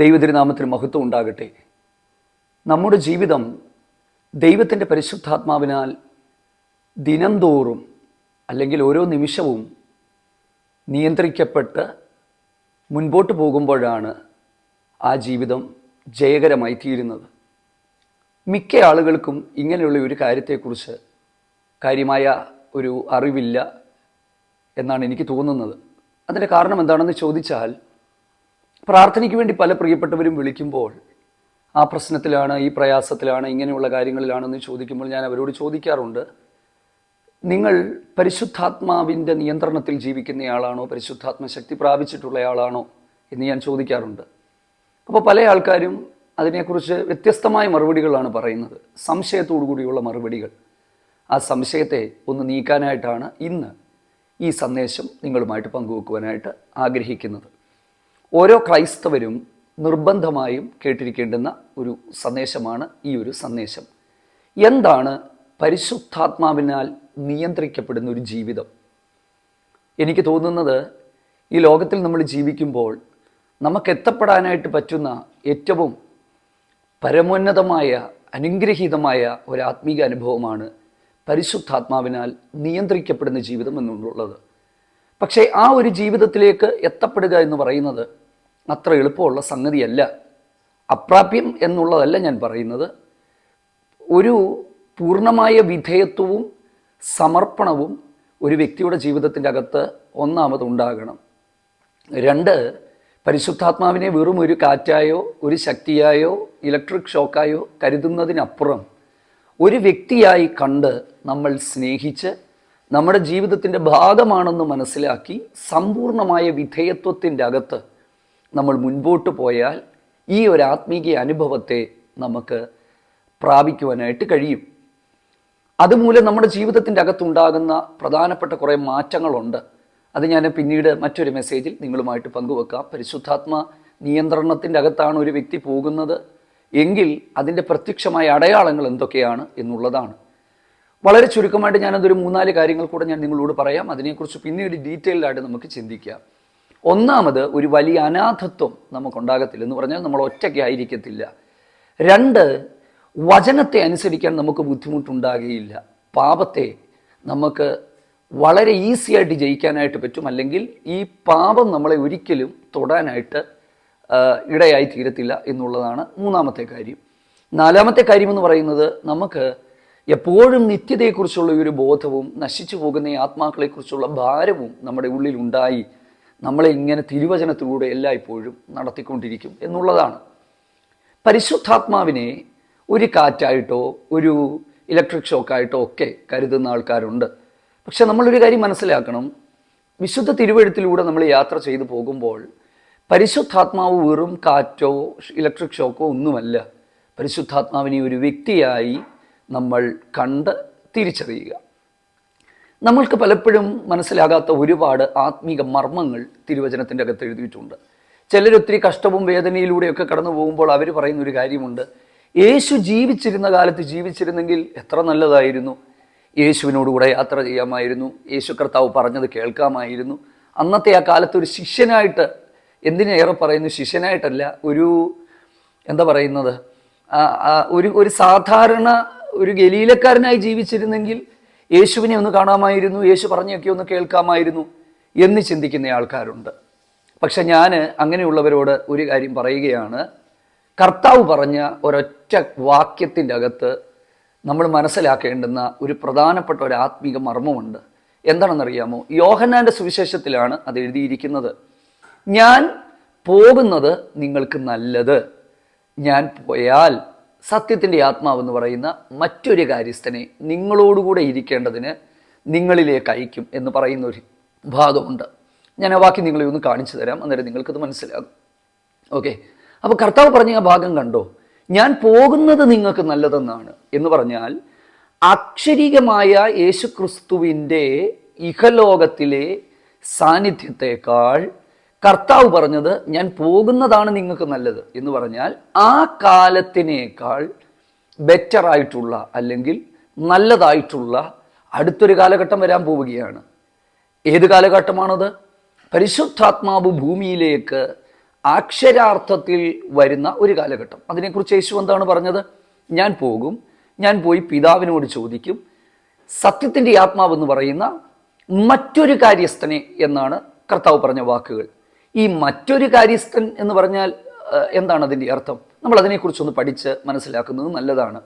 ദൈവതിരുനാമത്തിന് മഹത്വം ഉണ്ടാകട്ടെ. നമ്മുടെ ജീവിതം ദൈവത്തിന്റെ പരിശുദ്ധാത്മാവിനാൽ ദിനംതോറും അല്ലെങ്കിൽ ഓരോ നിമിഷവും നിയന്ത്രിക്കപ്പെട്ട് മുൻപോട്ട് പോകുമ്പോഴാണ് ആ ജീവിതം ജയകരമായി തീരുന്നത്. മിക്ക ആളുകൾക്കും ഇങ്ങനെയുള്ള ഒരു കാര്യത്തെക്കുറിച്ച് കാര്യമായ ഒരു അറിവില്ല എന്നാണ് എനിക്ക് തോന്നുന്നത്. അതിന്റെ കാരണം എന്താണെന്ന് ചോദിച്ചാൽ പ്രാർത്ഥനയ്ക്ക് വേണ്ടി പല പ്രിയപ്പെട്ടവരും വിളിക്കുമ്പോൾ ആ പ്രശ്നത്തിലാണ് ഈ പ്രയാസത്തിലാണ് ഇങ്ങനെയുള്ള കാര്യങ്ങളിലാണെന്ന് ചോദിക്കുമ്പോൾ ഞാൻ അവരോട് ചോദിക്കാറുണ്ട്. നിങ്ങൾ പരിശുദ്ധാത്മാവിന്റെ നിയന്ത്രണത്തിൽ ജീവിക്കുന്നയാളാണോ? പരിശുദ്ധാത്മ ശക്തി പ്രാപിച്ചിട്ടുള്ളയാളാണോ? എന്ന് ഞാൻ ചോദിക്കാറുണ്ട്. അപ്പോൾ പല ആൾക്കാരും അതിനെക്കുറിച്ച് വ്യത്യസ്തമായ മറുപടികളാണ് പറയുന്നത്. സംശയത്തോടു കൂടിയുള്ള മറുപടികൾ. ആ സംശയത്തെ ഒന്ന് നീക്കാനായിട്ടാണ് ഇന്ന് ഈ സന്ദേശം നിങ്ങളുമായിട്ട് പങ്കുവെക്കുവാനായിട്ട് ആഗ്രഹിക്കുന്നത്. ഓരോ ക്രൈസ്തവരും നിർബന്ധമായും കേട്ടിരിക്കേണ്ടുന്ന ഒരു സന്ദേശമാണ് ഈ ഒരു സന്ദേശം. എന്താണ് പരിശുദ്ധാത്മാവിനാൽ നിയന്ത്രിക്കപ്പെടുന്ന ഒരു ജീവിതം? എനിക്ക് തോന്നുന്നത് ഈ ലോകത്തിൽ നമ്മൾ ജീവിക്കുമ്പോൾ നമുക്ക് എത്തപ്പെടാനായിട്ട് പറ്റുന്ന ഏറ്റവും പരമോന്നതമായ അനുഗ്രഹീതമായ ഒരു ആത്മീക അനുഭവമാണ് പരിശുദ്ധാത്മാവിനാൽ നിയന്ത്രിക്കപ്പെടുന്ന ജീവിതം എന്നുള്ളത്. പക്ഷേ ആ ഒരു ജീവിതത്തിലേക്ക് എത്തപ്പെടുക എന്ന് പറയുന്നത് അത്ര എളുപ്പമുള്ള സംഗതിയല്ല. അപ്രാപ്യം എന്നുള്ളതല്ല ഞാൻ പറയുന്നത്. ഒരു പൂർണമായ വിധേയത്വവും സമർപ്പണവും ഒരു വ്യക്തിയുടെ ജീവിതത്തിന്റെ അകത്ത് ഒന്നാമത് ഉണ്ടാകണം രണ്ട് പരിശുദ്ധാത്മാവിനെ വെറും ഒരു കാറ്റായോ ഒരു ശക്തിയായോ ഇലക്ട്രിക് ഷോക്കായോ കരുതുന്നതിനപ്പുറം ഒരു വ്യക്തിയായി കണ്ട് നമ്മൾ സ്നേഹിച്ച് നമ്മുടെ ജീവിതത്തിന്റെ ഭാഗമാണെന്ന് മനസ്സിലാക്കി സമ്പൂർണമായ വിധേയത്വത്തിന്റെ അകത്ത് നമ്മൾ മുൻപോട്ട് പോയാൽ ഈ ഒരു ആത്മീയ അനുഭവത്തെ നമുക്ക് പ്രാപിക്കുവാനായിട്ട് കഴിയും. അതുമൂലം നമ്മുടെ ജീവിതത്തിന്റെ അകത്തുണ്ടാകുന്ന പ്രധാനപ്പെട്ട കുറേ മാറ്റങ്ങളുണ്ട്. അത് ഞാൻ പിന്നീട് മറ്റൊരു മെസ്സേജിൽ നിങ്ങളുമായിട്ട് പങ്കുവെക്കാം. പരിശുദ്ധാത്മ നിയന്ത്രണത്തിന്റെ അകത്താണ് ഒരു വ്യക്തി പോകുന്നത്. എങ്കിൽ അതിന്റെ പ്രത്യക്ഷമായ അടയാളങ്ങൾ എന്തൊക്കെയാണ് എന്നുള്ളതാണ്. വളരെ ചുരുക്കമായിട്ട് ഞാനതൊരു മൂന്നാൽ കാര്യങ്ങൾ കൂടെ ഞാൻ നിങ്ങളോട് പറയാം. അതിനെക്കുറിച്ച് പിന്നീട് ഡീറ്റെയിൽഡ് ആയിട്ട് നമുക്ക് ചിന്തിക്കാം. ഒന്നാമത് ഒരു വലിയ അനാഥത്വം നമുക്കുണ്ടാകത്തില്ല. എന്ന് പറഞ്ഞാൽ നമ്മൾ ഒറ്റയ്ക്ക് ആയിരിക്കത്തില്ല. രണ്ട് വചനത്തെ അനുസരിക്കാൻ നമുക്ക് ബുദ്ധിമുട്ടുണ്ടാകുകയില്ല. പാപത്തെ നമുക്ക് വളരെ ഈസി ആയിട്ട് ജയിക്കാനായിട്ട് പറ്റും. അല്ലെങ്കിൽ ഈ പാപം നമ്മളെ ഒരിക്കലും തൊടാനായിട്ട് ഇടയായി തീരത്തില്ല എന്നുള്ളതാണ് മൂന്നാമത്തെ കാര്യം. നാലാമത്തെ കാര്യം എന്ന് പറയുന്നത് നമുക്ക് എപ്പോഴും നിത്യതയെക്കുറിച്ചുള്ള ഒരു ബോധവും നശിച്ചു പോകുന്ന ആത്മാക്കളെക്കുറിച്ചുള്ള ഭാരവും നമ്മുടെ ഉള്ളിൽ ഉണ്ടായി നമ്മളെ ഇങ്ങനെ തിരുവചനത്തിലൂടെ എല്ലായ്പ്പോഴും നടത്തിക്കൊണ്ടിരിക്കും എന്നുള്ളതാണ്. പരിശുദ്ധാത്മാവിനെ ഒരു കാറ്റായിട്ടോ ഒരു ഇലക്ട്രിക് ഷോക്കായിട്ടോ ഒക്കെ കരുതുന്ന ആൾക്കാരുണ്ട്. പക്ഷെ നമ്മളൊരു കാര്യം മനസ്സിലാക്കണം. വിശുദ്ധ തിരുവഴുത്തിലൂടെ നമ്മൾ യാത്ര ചെയ്തു പോകുമ്പോൾ പരിശുദ്ധാത്മാവ് വെറും കാറ്റോ ഇലക്ട്രിക് ഷോക്കോ ഒന്നുമല്ല. പരിശുദ്ധാത്മാവിനെ ഒരു വ്യക്തിയായി നമ്മൾ കണ്ട് തിരിച്ചറിയുക. നമ്മൾക്ക് പലപ്പോഴും മനസ്സിലാകാത്ത ഒരുപാട് ആത്മീക മർമ്മങ്ങൾ തിരുവചനത്തിന്റെ അകത്ത് എഴുതിയിട്ടുണ്ട്. ചിലരൊത്തിരി കഷ്ടവും വേദനയിലൂടെയൊക്കെ കടന്നു പോകുമ്പോൾ അവർ പറയുന്ന ഒരു കാര്യമുണ്ട്. യേശു ജീവിച്ചിരുന്ന കാലത്ത് ജീവിച്ചിരുന്നെങ്കിൽ എത്ര നല്ലതായിരുന്നു. യേശുവിനോടുകൂടെ യാത്ര ചെയ്യാമായിരുന്നു. യേശു കർത്താവ് പറഞ്ഞത് കേൾക്കാമായിരുന്നു. അന്നത്തെ ആ കാലത്ത് ഒരു ശിഷ്യനായിട്ട് എന്തിനേറെ പറയുന്നു ശിഷ്യനായിട്ടല്ല ഒരു എന്താ പറയുന്നത് ഒരു ഒരു സാധാരണ ഒരു ഗലീലക്കാരനായി ജീവിച്ചിരുന്നെങ്കിൽ യേശുവിനെ ഒന്ന് കാണാമായിരുന്നു യേശു പറഞ്ഞൊക്കെ ഒന്ന് കേൾക്കാമായിരുന്നു എന്ന് ചിന്തിക്കുന്ന ആൾക്കാരുണ്ട്. പക്ഷെ ഞാൻ അങ്ങനെയുള്ളവരോട് ഒരു കാര്യം പറയുകയാണ്. കർത്താവ് പറഞ്ഞ ഒരൊറ്റ വാക്യത്തിന്റെ അകത്ത് നമ്മൾ മനസ്സിലാക്കേണ്ടുന്ന ഒരു പ്രധാനപ്പെട്ട ഒരു ആത്മീക മർമ്മമുണ്ട്. എന്താണെന്നറിയാമോ? യോഹന്നാന്റെ സുവിശേഷത്തിലാണ് അത് എഴുതിയിരിക്കുന്നത്. ഞാൻ പോകുന്നത് നിങ്ങൾക്ക് നല്ലത്. ഞാൻ പോയാൽ സത്യത്തിന്റെ ആത്മാവെന്ന് പറയുന്ന മറ്റൊരു കാര്യസ്ഥനെ നിങ്ങളോടുകൂടെ ഇരിക്കേണ്ടതിന് നിങ്ങളിലേക്ക് അയക്കും എന്ന് പറയുന്ന ഒരു ഭാഗമുണ്ട്. ഞാൻ ആ വാക്കി നിങ്ങളെ ഒന്ന് കാണിച്ചു തരാം അന്നേരം നിങ്ങൾക്കത് മനസ്സിലാകും. ഓക്കെ. അപ്പോൾ കർത്താവ് പറഞ്ഞ ആ ഭാഗം കണ്ടോ? ഞാൻ പോകുന്നത് നിങ്ങൾക്ക് നല്ലതെന്നാണ് എന്ന് പറഞ്ഞാൽ അക്ഷരികമായ യേശുക്രിസ്തുവിന്റെ ഇഹലോകത്തിലെ സാന്നിധ്യത്തെക്കാൾ കർത്താവ് പറഞ്ഞത് ഞാൻ പോകുന്നതാണ് നിങ്ങൾക്ക് നല്ലത്. എന്ന് പറഞ്ഞാൽ ആ കാലത്തിനേക്കാൾ ബെറ്റർ ആയിട്ടുള്ള അല്ലെങ്കിൽ നല്ലതായിട്ടുള്ള അടുത്തൊരു കാലഘട്ടം വരാൻ പോവുകയാണ്. ഏത് കാലഘട്ടമാണത്? പരിശുദ്ധാത്മാവ് ഭൂമിയിലേക്ക് അക്ഷരാർത്ഥത്തിൽ വരുന്ന ഒരു കാലഘട്ടം. അതിനെക്കുറിച്ച് യേശു എന്താണ് പറഞ്ഞത്? ഞാൻ പോകും ഞാൻ പോയി പിതാവിനോട് ചോദിക്കും സത്യത്തിന്റെ ആത്മാവെന്ന് പറയുന്ന മറ്റൊരു കാര്യസ്ഥനെ എന്നാണ് കർത്താവ് പറഞ്ഞ വാക്കുകൾ. ഈ മറ്റൊരു കാര്യസ്ഥൻ എന്ന് പറഞ്ഞാൽ എന്താണ് അതിന്റെ അർത്ഥം? നമ്മൾ അതിനെക്കുറിച്ചൊന്ന് പഠിച്ച് മനസ്സിലാക്കുന്നത് നല്ലതാണ്.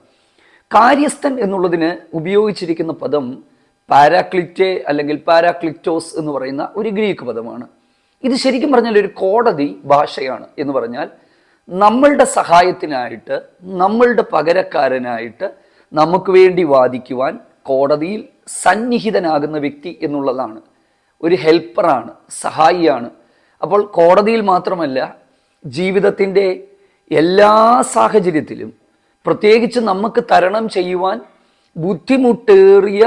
കാര്യസ്ഥൻ എന്നുള്ളതിന് ഉപയോഗിച്ചിരിക്കുന്ന പദം പാരാക്ലിറ്റെ അല്ലെങ്കിൽ പാരാക്ലിറ്റോസ് എന്ന് പറയുന്ന ഒരു ഗ്രീക്ക് പദമാണ്. ഇത് ശരിക്കും പറഞ്ഞാൽ ഒരു കോടതി ഭാഷയാണ് എന്ന് പറഞ്ഞാൽ നമ്മളുടെ സഹായത്തിനായിട്ട് നമ്മളുടെ പകരക്കാരനായിട്ട് നമുക്ക് വേണ്ടി വാദിക്കുവാൻ കോടതിയിൽ സന്നിഹിതനാകുന്ന വ്യക്തി എന്നുള്ളതാണ്. ഒരു ഹെൽപ്പറാണ് സഹായിയാണ്. അപ്പോൾ കോടതിയിൽ മാത്രമല്ല ജീവിതത്തിന്റെ എല്ലാ സാഹചര്യത്തിലും പ്രത്യേകിച്ച് നമുക്ക് തരണം ചെയ്യുവാൻ ബുദ്ധിമുട്ടേറിയ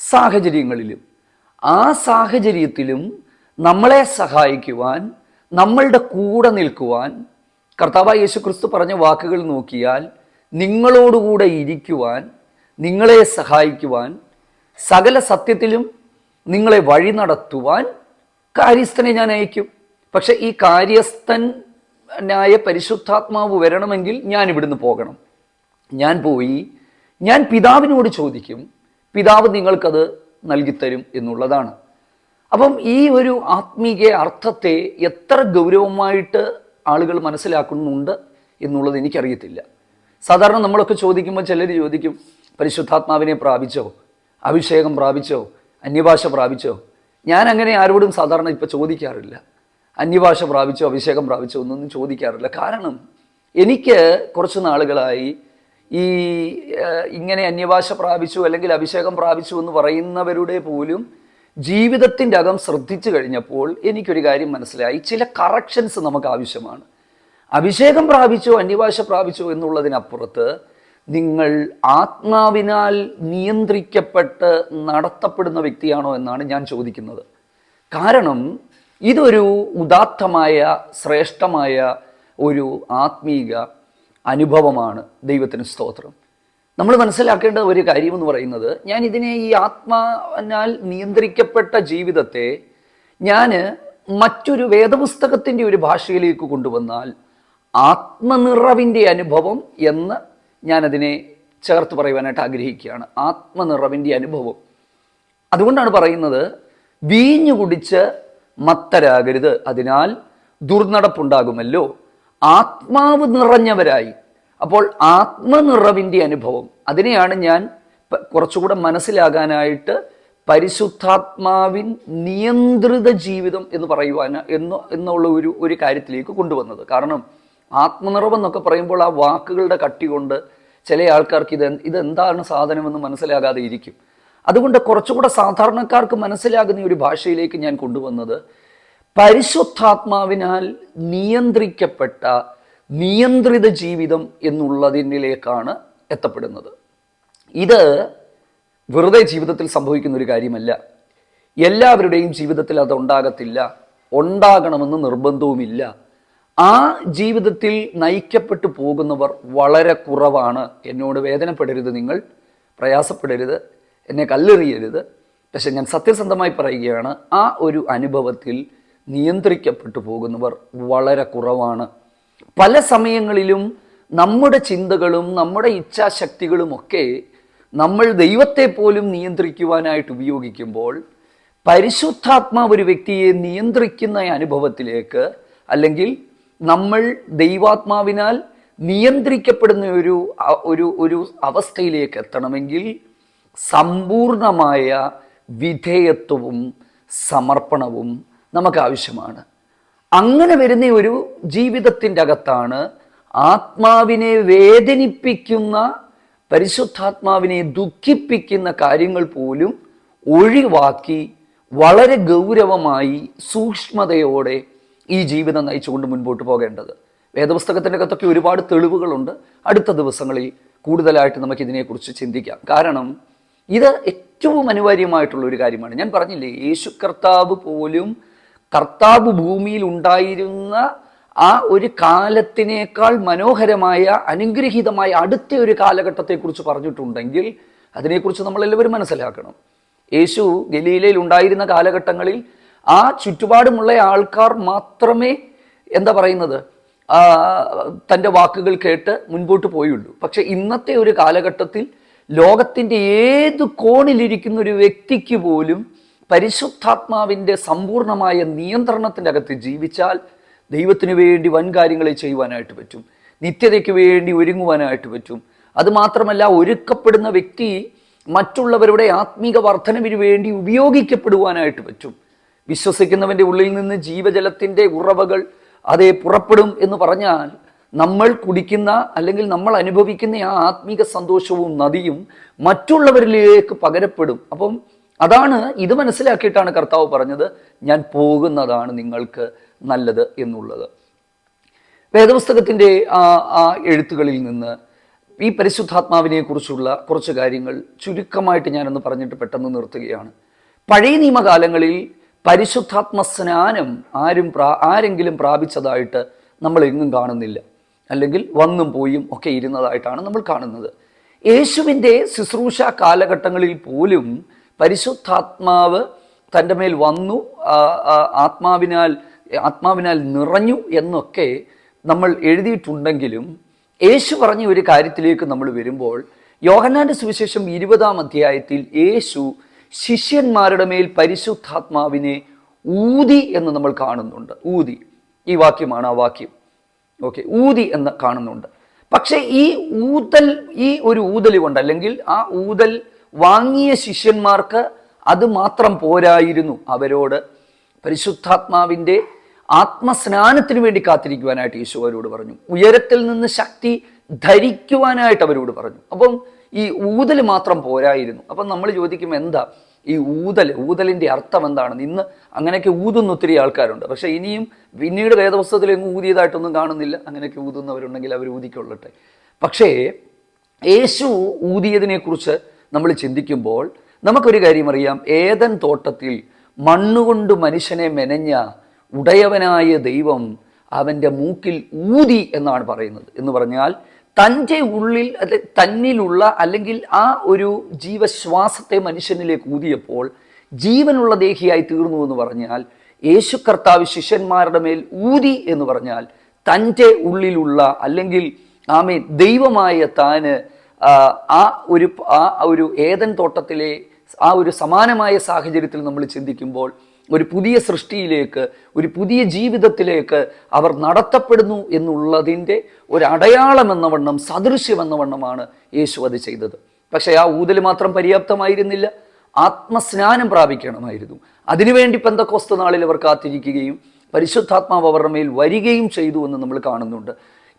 സാഹചര്യങ്ങളിലും ആ സാഹചര്യത്തിലും നമ്മളെ സഹായിക്കുവാൻ നമ്മളുടെ കൂടെ നിൽക്കുവാൻ കർത്താവ് യേശു ക്രിസ്തു പറഞ്ഞ വാക്കുകൾ നോക്കിയാൽ നിങ്ങളോടുകൂടെ ഇരിക്കുവാൻ നിങ്ങളെ സഹായിക്കുവാൻ സകല സത്യത്തിലും നിങ്ങളെ വഴി നടത്തുവാൻ കാര്യസ്ഥനെ ഞാൻ അയക്കും. പക്ഷെ ഈ കാര്യസ്ഥനായ പരിശുദ്ധാത്മാവ് വരണമെങ്കിൽ ഞാൻ ഇവിടുന്ന് പോകണം. ഞാൻ പോയി ഞാൻ പിതാവിനോട് ചോദിക്കും പിതാവ് നിങ്ങൾക്കത് നൽകിത്തരും എന്നുള്ളതാണ്. അപ്പം ഈ ഒരു ആത്മീയ അർത്ഥത്തെ എത്ര ഗൗരവമായിട്ട് ആളുകൾ മനസ്സിലാക്കുന്നുണ്ട് എന്നുള്ളത് എനിക്കറിയത്തില്ല. സാധാരണ നമ്മളൊക്കെ ചോദിക്കുമ്പോൾ ചിലർ ചോദിക്കും പരിശുദ്ധാത്മാവിനെ പ്രാപിച്ചോ? അഭിഷേകം പ്രാപിച്ചോ? അന്യഭാഷ പ്രാപിച്ചോ? ഞാൻ അങ്ങനെ ആരോടും സാധാരണ ഇപ്പം ചോദിക്കാറില്ല. അന്യഭാഷ പ്രാപിച്ചോ അഭിഷേകം പ്രാപിച്ചോ എന്നൊന്നും ചോദിക്കാറില്ല. കാരണം എനിക്ക് കുറച്ച് നാളുകളായി ഈ ഇങ്ങനെ അന്യഭാഷ പ്രാപിച്ചു അല്ലെങ്കിൽ അഭിഷേകം പ്രാപിച്ചു എന്ന് പറയുന്നവരുടെ പോലും ജീവിതത്തിന്റെ അകം ശ്രദ്ധിച്ചു കഴിഞ്ഞപ്പോൾ എനിക്കൊരു കാര്യം മനസ്സിലായി. ചില കറക്ഷൻസ് നമുക്ക് ആവശ്യമാണ്. അഭിഷേകം പ്രാപിച്ചോ അന്യഭാഷ പ്രാപിച്ചോ എന്നുള്ളതിനപ്പുറത്ത് നിങ്ങൾ ആത്മാവിനാൽ നിയന്ത്രിക്കപ്പെട്ട് നടത്തപ്പെടുന്ന വ്യക്തിയാണോ എന്നാണ് ഞാൻ ചോദിക്കുന്നത്. കാരണം ഇതൊരു ഉദാത്തമായ ശ്രേഷ്ഠമായ ഒരു ആത്മീക അനുഭവമാണ് ദൈവത്തിന് സ്തോത്രം. നമ്മൾ മനസ്സിലാക്കേണ്ട ഒരു കാര്യം എന്ന് പറയുന്നത് ഞാൻ ഇതിനെ ഈ ആത്മാവിനാൽ നിയന്ത്രിക്കപ്പെട്ട ജീവിതത്തെ ഞാൻ മറ്റൊരു വേദപുസ്തകത്തിന്റെ ഒരു ഭാഷയിലേക്ക് കൊണ്ടുവന്നാൽ ആത്മനിറവിന്റെ അനുഭവം എന്ന് ഞാനതിനെ ചേർത്ത് പറയുവാനായിട്ട് ആഗ്രഹിക്കുകയാണ്. ആത്മനിറവിന്റെ അനുഭവം. അതുകൊണ്ടാണ് പറയുന്നത് വീഞ്ഞു കുടിച്ച് മത്തരാകരുത്. അതിനാൽ ദുർനടപ്പുണ്ടാകുമല്ലോ. ആത്മാവ് നിറഞ്ഞവരായി. അപ്പോൾ ആത്മനിറവിന്റെ അനുഭവം. അതിനെയാണ് ഞാൻ കുറച്ചുകൂടെ മനസ്സിലാകാനായിട്ട് പരിശുദ്ധാത്മാവിൻ നിയന്ത്രിത ജീവിതം എന്ന് പറയുവാൻ എന്ന് എന്നുള്ള ഒരു ഒരു കാര്യത്തിലേക്ക് കൊണ്ടുവന്നത്. കാരണം ആത്മനിറവെന്നൊക്കെ പറയുമ്പോൾ ആ വാക്കുകളുടെ കട്ടി കൊണ്ട് ചില ആൾക്കാർക്ക് ഇത് ഇതെന്താണ് സാധനമെന്ന് മനസ്സിലാകാതെ ഇരിക്കും. അതുകൊണ്ട് കുറച്ചുകൂടെ സാധാരണക്കാർക്ക് മനസ്സിലാകുന്ന ഒരു ഭാഷയിലേക്ക് ഞാൻ കൊണ്ടുവന്നത്. പരിശുദ്ധാത്മാവിനാൽ നിയന്ത്രിക്കപ്പെട്ട നിയന്ത്രിത ജീവിതം എന്നുള്ളതിനിലേക്കാണ് എത്തപ്പെടുന്നത്. ഇത് വെറുതെ ജീവിതത്തിൽ സംഭവിക്കുന്ന ഒരു കാര്യമല്ല. എല്ലാവരുടെയും ജീവിതത്തിൽ അത് ഉണ്ടാകത്തില്ല. ഉണ്ടാകണമെന്ന് നിർബന്ധവുമില്ല. ആ ജീവിതത്തിൽ നയിക്കപ്പെട്ടു പോകുന്നവർ വളരെ കുറവാണ്. എന്നോട് വേദനപ്പെടരുത് നിങ്ങൾ. പ്രയാസപ്പെടരുത്. എന്നെ കല്ലെറിയരുത്. പക്ഷെ ഞാൻ സത്യസന്ധമായി പറയുകയാണ് ആ ഒരു അനുഭവത്തിൽ നിയന്ത്രിക്കപ്പെട്ടു പോകുന്നവർ വളരെ കുറവാണ്. പല സമയങ്ങളിലും നമ്മുടെ ചിന്തകളും നമ്മുടെ ഇച്ഛാശക്തികളുമൊക്കെ നമ്മൾ ദൈവത്തെ പോലും നിയന്ത്രിക്കുവാനായിട്ട് ഉപയോഗിക്കുമ്പോൾ പരിശുദ്ധാത്മാവ് ഒരു വ്യക്തിയെ നിയന്ത്രിക്കുന്ന അനുഭവത്തിലേക്ക് അല്ലെങ്കിൽ നമ്മൾ ദൈവാത്മാവിനാൽ നിയന്ത്രിക്കപ്പെടുന്ന ഒരു ഒരു ഒരു അവസ്ഥയിലേക്ക് എത്തണമെങ്കിൽ സമ്പൂർണമായ വിധേയത്വവും സമർപ്പണവും നമുക്ക് ആവശ്യമാണ് അങ്ങനെ വരുന്ന ഒരു ജീവിതത്തിന്റെ അകത്താണ് ആത്മാവിനെ വേദനിപ്പിക്കുന്ന പരിശുദ്ധാത്മാവിനെ ദുഃഖിപ്പിക്കുന്ന കാര്യങ്ങൾ പോലും ഒഴിവാക്കി വളരെ ഗൗരവമായി സൂക്ഷ്മതയോടെ ഈ ജീവിതം നയിച്ചുകൊണ്ട് മുൻപോട്ട് പോകേണ്ടത്. വേദപുസ്തകത്തിന്റെ അകത്തൊക്കെ ഒരുപാട് തെളിവുകളുണ്ട്. അടുത്ത ദിവസങ്ങളിൽ കൂടുതലായിട്ട് നമുക്ക് ഇതിനെക്കുറിച്ച് ചിന്തിക്കാം. കാരണം ഇത് ഏറ്റവും അനിവാര്യമായിട്ടുള്ള ഒരു കാര്യമാണ്. ഞാൻ പറഞ്ഞില്ലേ യേശു കർത്താവ് പോലും കർത്താവ് ഭൂമിയിൽ ഉണ്ടായിരുന്ന ആ ഒരു കാലത്തിനേക്കാൾ മനോഹരമായ അനുഗ്രഹീതമായ അടുത്ത ഒരു കാലഘട്ടത്തെക്കുറിച്ച് പറഞ്ഞിട്ടുണ്ടെങ്കിൽ അതിനെക്കുറിച്ച് നമ്മളെല്ലാവരും മനസ്സിലാക്കണം. യേശു ഗലീലയിൽ ഉണ്ടായിരുന്ന കാലഘട്ടങ്ങളിൽ ആ ചുറ്റുപാടുമുള്ള ആൾക്കാർ മാത്രമേ എന്താ പറയുന്നത് തന്റെ വാക്കുകൾ കേട്ട് മുൻപോട്ട് പോയുള്ളൂ. പക്ഷെ ഇന്നത്തെ ഒരു കാലഘട്ടത്തിൽ ലോകത്തിന്റെ ഏത് കോണിലിരിക്കുന്ന ഒരു വ്യക്തിക്ക് പോലും പരിശുദ്ധാത്മാവിന്റെ സമ്പൂർണമായ നിയന്ത്രണത്തിന്റെ അകത്ത് ജീവിച്ചാൽ ദൈവത്തിന് വേണ്ടി വൻ കാര്യങ്ങളെ ചെയ്യുവാനായിട്ട് പറ്റും. നിത്യതയ്ക്ക് വേണ്ടി ഒരുങ്ങുവാനായിട്ട് പറ്റും. അതുമാത്രമല്ല ഒരുക്കപ്പെടുന്ന വ്യക്തി മറ്റുള്ളവരുടെ ആത്മീക വർധനവിന് വേണ്ടി ഉപയോഗിക്കപ്പെടുവാനായിട്ട് പറ്റും. വിശ്വസിക്കുന്നവന്റെ ഉള്ളിൽ നിന്ന് ജീവജലത്തിന്റെ ഉറവകൾ അതേ പുറപ്പെടും എന്ന് പറഞ്ഞാൽ നമ്മൾ കുടിക്കുന്ന അല്ലെങ്കിൽ നമ്മൾ അനുഭവിക്കുന്ന ആ ആത്മീക സന്തോഷവും നദിയും മറ്റുള്ളവരിലേക്ക് പകരപ്പെടും. അപ്പം അതാണ് ഇത് മനസ്സിലാക്കിയിട്ടാണ് കർത്താവ് പറഞ്ഞത് ഞാൻ പോകുന്നതാണ് നിങ്ങൾക്ക് നല്ലത് എന്നുള്ളത്. വേദപുസ്തകത്തിന്റെ ആ ആ എഴുത്തുകളിൽ നിന്ന് ഈ പരിശുദ്ധാത്മാവിനെ കുറിച്ചുള്ള കുറച്ച് കാര്യങ്ങൾ ചുരുക്കമായിട്ട് ഞാനൊന്ന് പറഞ്ഞിട്ട് പെട്ടെന്ന് നിർത്തുകയാണ്. പഴയ നിയമകാലങ്ങളിൽ പരിശുദ്ധാത്മ സ്നാനം ആരും പ്രാ ആരെങ്കിലും പ്രാപിച്ചതായിട്ട് നമ്മൾ എങ്ങും കാണുന്നില്ല. അല്ലെങ്കിൽ വന്നും പോയും ഒക്കെ ഇരുന്നതായിട്ടാണ് നമ്മൾ കാണുന്നത്. യേശുവിന്റെ ശുശ്രൂഷ കാലഘട്ടങ്ങളിൽ പോലും പരിശുദ്ധാത്മാവ് തന്റെ മേൽ വന്നു ആത്മാവിനാൽ ആത്മാവിനാൽ നിറഞ്ഞു എന്നൊക്കെ നമ്മൾ എഴുതിയിട്ടുണ്ടെങ്കിലും യേശു പറഞ്ഞ ഒരു കാര്യത്തിലേക്ക് നമ്മൾ വരുമ്പോൾ യോഹന്നാന്റെ സുവിശേഷം ഇരുപതാം അധ്യായത്തിൽ യേശു ശിഷ്യന്മാരുടെ മേൽ പരിശുദ്ധാത്മാവിനെ ഊതി എന്ന് നമ്മൾ കാണുന്നുണ്ട്. ഊതി. ഈ വാക്യമാണ് ആ വാക്യം. ഓക്കെ ഊതി എന്ന് കാണുന്നുണ്ട്. പക്ഷേ ഈ ഊതൽ ഈ ഒരു ഊതൽ കൊണ്ട് അല്ലെങ്കിൽ ആ ഊതൽ വാങ്ങിയ ശിഷ്യന്മാർക്ക് അത് മാത്രം പോരായിരുന്നു അവരോട്. പരിശുദ്ധാത്മാവിന്റെ ആത്മസ്നാനത്തിന് വേണ്ടി കാത്തിരിക്കുവാനായിട്ട് യേശു അവരോട് പറഞ്ഞു. ഉയരത്തിൽ നിന്ന് ശക്തി ധരിക്കുവാനായിട്ട് അവരോട് പറഞ്ഞു. അപ്പം ഈ ഊതൽ മാത്രം പോരായിരുന്നു. അപ്പം നമ്മൾ ചോദിക്കും എന്താ? ഈ ഊതൽ ഊതലിന്റെ അർത്ഥം എന്താണ് ഇന്ന് അങ്ങനെയൊക്കെ ഊതുന്ന ഒത്തിരി ആൾക്കാരുണ്ട്. പക്ഷേ ഇനിയും പിന്നീട് വേദപുസ്തകത്തിൽ എങ്ങും ഊതിയതായിട്ടൊന്നും കാണുന്നില്ല. അങ്ങനെയൊക്കെ ഊതുന്നവരുണ്ടെങ്കിൽ അവർ ഊതിക്കൊള്ളട്ടെ. പക്ഷേ യേശു ഊതിയതിനെക്കുറിച്ച് നമ്മൾ ചിന്തിക്കുമ്പോൾ നമുക്കൊരു കാര്യം അറിയാം. ഏതൻ തോട്ടത്തിൽ മണ്ണുകൊണ്ട് മനുഷ്യനെ മെനഞ്ഞ ഉടയവനായ ദൈവം അവന്റെ മൂക്കിൽ ഊതി എന്നാണ് പറയുന്നത്. എന്ന് പറഞ്ഞാൽ തന്റെ ഉള്ളിൽ അല്ലെ തന്നിലുള്ള അല്ലെങ്കിൽ ആ ഒരു ജീവശ്വാസത്തെ മനുഷ്യനിലേക്ക് ഊതിയപ്പോൾ ജീവനുള്ള ദേഹിയായി തീർന്നു എന്ന് പറഞ്ഞാൽ യേശു കർത്താവ് ശിഷ്യന്മാരുടെ മേൽ ഊതി എന്ന് പറഞ്ഞാൽ തന്റെ ഉള്ളിലുള്ള അല്ലെങ്കിൽ ആമേ ദൈവമായ താന് ആ, ഒരു ആ ഒരു ഏതൻ തോട്ടത്തിലെ ആ ഒരു സമാനമായ സാഹചര്യത്തിൽ നമ്മൾ ചിന്തിക്കുമ്പോൾ ഒരു പുതിയ സൃഷ്ടിയിലേക്ക് ഒരു പുതിയ ജീവിതത്തിലേക്ക് അവർ നടത്തപ്പെടുന്നു എന്നുള്ളതിന്റെ ഒരു അടയാളം എന്ന വണ്ണം സദൃശ്യം എന്ന വണ്ണമാണ് യേശു അത് ചെയ്തത്. പക്ഷേ ആ ഊതൽ മാത്രം പര്യാപ്തമായിരുന്നില്ല. ആത്മസ്നാനം പ്രാപിക്കണമായിരുന്നു. അതിനുവേണ്ടി പെന്തക്കോസ്ത നാളിൽ അവർ കാത്തിരിക്കുകയും പരിശുദ്ധാത്മാവ് അവരുടെ മേൽ വരികയും ചെയ്തു എന്ന് നമ്മൾ കാണുന്നുണ്ട്.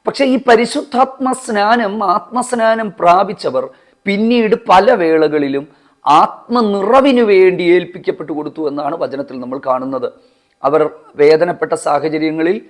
പക്ഷേ ഈ പരിശുദ്ധാത്മ സ്നാനം ആത്മസ്നാനം പ്രാപിച്ചവർ പിന്നീട് പല വേളകളിലും ആത്മനിറവിനു വേണ്ടി ഏൽപ്പിക്കപ്പെട്ടു കൊടുത്തു എന്നാണ് വചനത്തിൽ നമ്മൾ കാണുന്നത്. അവർ വേദനപ്പെട്ട സാഹചര്യങ്ങളിൽ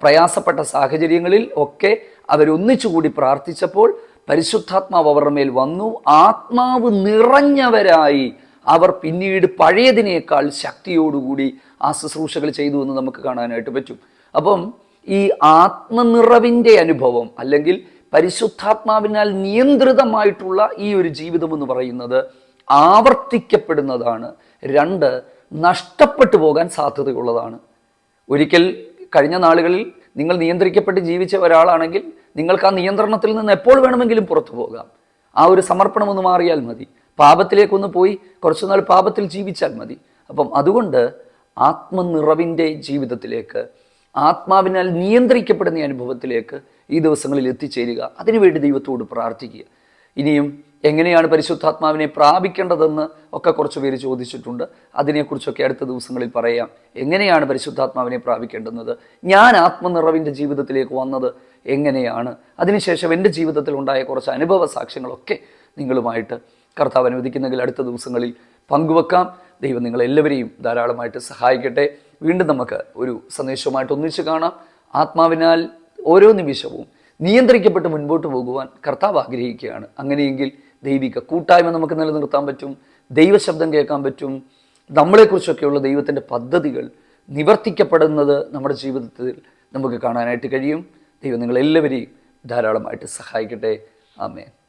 പ്രയാസപ്പെട്ട സാഹചര്യങ്ങളിൽ ഒക്കെ അവരൊന്നിച്ചുകൂടി പ്രാർത്ഥിച്ചപ്പോൾ പരിശുദ്ധാത്മാവ് അവരുടെ മേൽ വന്നു. ആത്മാവ് നിറഞ്ഞവരായി അവർ പിന്നീട് പഴയതിനേക്കാൾ ശക്തിയോടുകൂടി ആ ശുശ്രൂഷകൾ ചെയ്തു എന്ന് നമുക്ക് കാണാനായിട്ട് പറ്റും. അപ്പം ഈ ആത്മനിറവിന്റെ അനുഭവം അല്ലെങ്കിൽ പരിശുദ്ധാത്മാവിനാൽ നിയന്ത്രിതമായിട്ടുള്ള ഈ ഒരു ജീവിതം എന്ന് പറയുന്നത് ആവർത്തിക്കപ്പെടുന്നതാണ്. രണ്ട് നഷ്ടപ്പെട്ടു പോകാൻ സാധ്യതയുള്ളതാണ്. ഒരിക്കൽ കഴിഞ്ഞ നാളുകളിൽ നിങ്ങൾ നിയന്ത്രിക്കപ്പെട്ട് ജീവിച്ച ഒരാളാണെങ്കിൽ നിങ്ങൾക്ക് ആ നിയന്ത്രണത്തിൽ നിന്ന് എപ്പോൾ വേണമെങ്കിലും പുറത്തു പോകാം. ആ ഒരു സമർപ്പണം ഒന്ന് മാറിയാൽ മതി. പാപത്തിലേക്കൊന്ന് പോയി കുറച്ചുനാൾ പാപത്തിൽ ജീവിച്ചാൽ മതി. അപ്പം അതുകൊണ്ട് ആത്മനിറവിന്റെ ജീവിതത്തിലേക്ക് ആത്മാവിനാൽ നിയന്ത്രിക്കപ്പെടുന്ന അനുഭവത്തിലേക്ക് ഈ ദിവസങ്ങളിൽ എത്തിച്ചേരുക. അതിനുവേണ്ടി ദൈവത്തോട് പ്രാർത്ഥിക്കുക. ഇനിയും എങ്ങനെയാണ് പരിശുദ്ധാത്മാവിനെ പ്രാപിക്കേണ്ടതെന്ന് ഒക്കെ കുറച്ച് പേര് ചോദിച്ചിട്ടുണ്ട്. അതിനെക്കുറിച്ചൊക്കെ അടുത്ത ദിവസങ്ങളിൽ പറയാം. എങ്ങനെയാണ് പരിശുദ്ധാത്മാവിനെ പ്രാപിക്കേണ്ടുന്നത്? ഞാൻ ആത്മനിറവിന്റെ ജീവിതത്തിലേക്ക് വന്നത് എങ്ങനെയാണ്? അതിനുശേഷം എന്റെ ജീവിതത്തിൽ ഉണ്ടായ കുറച്ച് അനുഭവ സാക്ഷ്യങ്ങളൊക്കെ നിങ്ങളുമായിട്ട് കർത്താവ് അനുവദിക്കുന്നെങ്കിൽ അടുത്ത ദിവസങ്ങളിൽ പങ്കുവെക്കാം. ദൈവം നിങ്ങളെല്ലാവരെയും ധാരാളമായിട്ട് സഹായിക്കട്ടെ. വീണ്ടും നമുക്ക് ഒരു സന്ദേശവുമായിട്ട് ഒന്നിച്ച് കാണാം. ആത്മാവിനാൽ ഓരോ നിമിഷവും നിയന്ത്രിക്കപ്പെട്ട് മുൻപോട്ട് പോകുവാൻ കർത്താവ് ആഗ്രഹിക്കുകയാണ്. അങ്ങനെയെങ്കിൽ ദൈവിക കൂട്ടായ്മ നമുക്ക് നിലനിർത്താൻ പറ്റും ദൈവശബ്ദം കേൾക്കാൻ പറ്റും. നമ്മളെക്കുറിച്ചൊക്കെയുള്ള ദൈവത്തിന്റെ പദ്ധതികൾ നിവർത്തിക്കപ്പെടുന്നത് നമ്മുടെ ജീവിതത്തിൽ നമുക്ക് കാണാനായിട്ട് കഴിയും. ദൈവം നിങ്ങളെല്ലാവരെയും ധാരാളമായിട്ട് സഹായിക്കട്ടെ. ആമേൻ.